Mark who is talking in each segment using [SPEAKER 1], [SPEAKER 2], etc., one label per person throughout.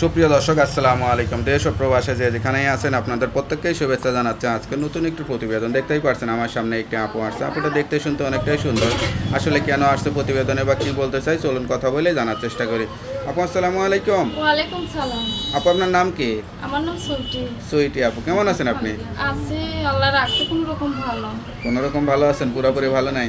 [SPEAKER 1] সুপ্রিয় দর্শক আসসালামু আলাইকুম। দেশ ও প্রবাসে যে যেখানেই আছেন আপনাদের প্রত্যেককেই শুভেচ্ছা জানাচ্ছে। আজকে নতুন একটি প্রতিবেদন দেখতেই পারছেন আমার সামনে একটি আপু আসছে। আপুটা দেখতে শুনতে অনেকটাই সুন্দর। আসলে কেন আসছে প্রতিবেদনে বা কি বলতে চাই চলুন কথা বলে জানার চেষ্টা করি। আপু আসসালামু আলাইকুম।
[SPEAKER 2] ওয়ালাইকুম সালাম।
[SPEAKER 1] আপু আপনার নাম কি?
[SPEAKER 2] আমার নাম সুইটি।
[SPEAKER 1] সুইটি আপু কেমন আছেন আপনি?
[SPEAKER 2] আছি আল্লাহ রাখছে কোন রকম ভালো।
[SPEAKER 1] কোনো রকম ভালো আছেন? পুরোপুরি ভালো নাই?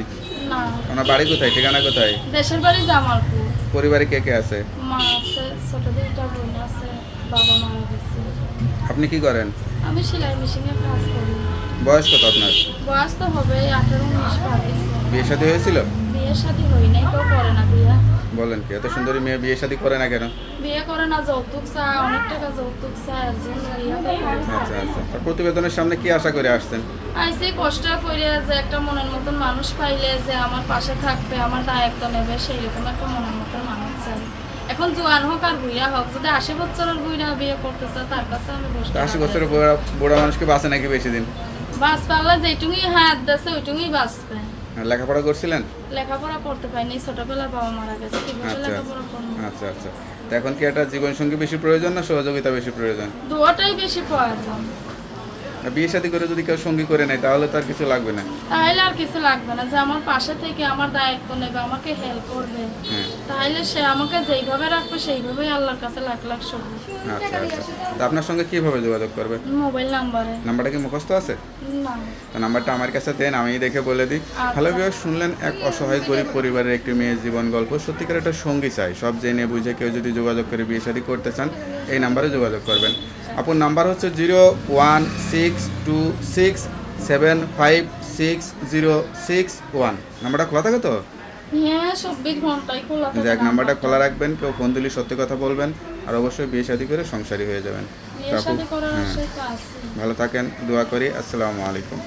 [SPEAKER 2] না।
[SPEAKER 1] আপনার বাড়ি কোথায়? ঠিকানা কোথায়?
[SPEAKER 2] দেশের বাড়ি জামালপুর।
[SPEAKER 1] পরিবারে কে কে আছে?
[SPEAKER 2] মা আছে। ছোট দুইটা বোন আছে বাবা মারা গেছে
[SPEAKER 1] আপনি কি করেন?
[SPEAKER 2] আমি সেলাই মেশিনে কাজ করি।
[SPEAKER 1] বয়স কত আপনার?
[SPEAKER 2] বয়স তো হবে আঠারো উনিশ পার হয়েছে।
[SPEAKER 1] বিয়ে শাদী হয়েছিল?
[SPEAKER 2] বিয়ে শাদি হই নাই কেউ করে না বিয়ে।
[SPEAKER 1] বলেন কি এত সুন্দরী মেয়ে বিয়ে শাদী করে না কেন?
[SPEAKER 2] বিয়ে করে না যৌতুক চায় অনেক টাকা যৌতুক চায় একজন ইয়াতে করে।
[SPEAKER 1] আচ্ছা আচ্ছা তা প্রতিবেদনের সামনে কি আশা করে আসছেন?
[SPEAKER 2] আইসে কষ্ট করে যে একটা মনের মতন মানুষ পাইলে যে আমার পাশে থাকবে আমার দায়িত্ব নেবে সেই রকম একটা মনের মতন মানুষ চাই। এখন জোয়ান হোক আর বুড়া হোক যদি আশি বছরের বুড়া বিয়ে করতে চায় তার কাছে আমি বসে
[SPEAKER 1] আশি বছরের বুড়া বুড়া মানুষকে বাঁচে নাকি বেশি দিন?
[SPEAKER 2] বাস পাল্লা যেটুকুই হাত দেশে ওইটুকুই বাঁচবে।
[SPEAKER 1] লেখাপড়া করছিলেন?
[SPEAKER 2] লেখাপড়া করতে পারিনি ছোটবেলা বাবা মারা গেছে কীভাবে
[SPEAKER 1] আচ্ছা
[SPEAKER 2] লেখাপড়া করব?
[SPEAKER 1] আচ্ছা আচ্ছা। এখন কি একটা জীবন সঙ্গী বেশি প্রয়োজন না সহযোগিতা বেশি প্রয়োজন?
[SPEAKER 2] দুয়াটাই বেশি প্রয়োজন।
[SPEAKER 1] বিয়ে শাদী করে যদি কেউ সঙ্গী করে নেয় তাহলে তার কিছু লাগবে না।
[SPEAKER 2] তাহলে আর কিছু লাগবে না। যে আমার পাশে থেকে আমার দায়িত্ব নেবে আমাকে হেল্প করবে
[SPEAKER 1] হ্যাঁ।
[SPEAKER 2] তাহলে সে আমাকে যেইভাবে রাখবে সেইভাবেই আল্লাহর কাছে লাখ লাখ সবুজ
[SPEAKER 1] আচ্ছা আচ্ছা। আপনার সঙ্গে কীভাবে যোগাযোগ করবে?
[SPEAKER 2] মোবাইল নাম্বারে।
[SPEAKER 1] নাম্বারটা কি মুখস্থ আছে?
[SPEAKER 2] না।
[SPEAKER 1] তো নাম্বারটা আমার কাছে দেন আমি দেখে বলে দিই। ভালো বিভাগ শুনলেন এক অসহায় গরিব পরিবারের একটি মেয়ের জীবন গল্প। সত্যিকার একটা সঙ্গী চাই। সব জেনে বুঝে কেউ যদি যোগাযোগ করে বিয়ে শাদী করতে চান এই নাম্বারে যোগাযোগ করবেন। আপনার নাম্বার হচ্ছে zero one six two six seven five six zero six one. নাম্বারটা খোলা থাকে তো?
[SPEAKER 2] হ্যাঁ
[SPEAKER 1] এক নাম্বারটা খোলা রাখবেন কেউ ফোন দিলে সত্যি কথা বলবেন আর অবশ্যই বিয়ে শাদী করে সংসারী হয়ে যাবেন। হ্যাঁ, ভালো থাকেন দোয়া করি আসসালামু আলাইকুম।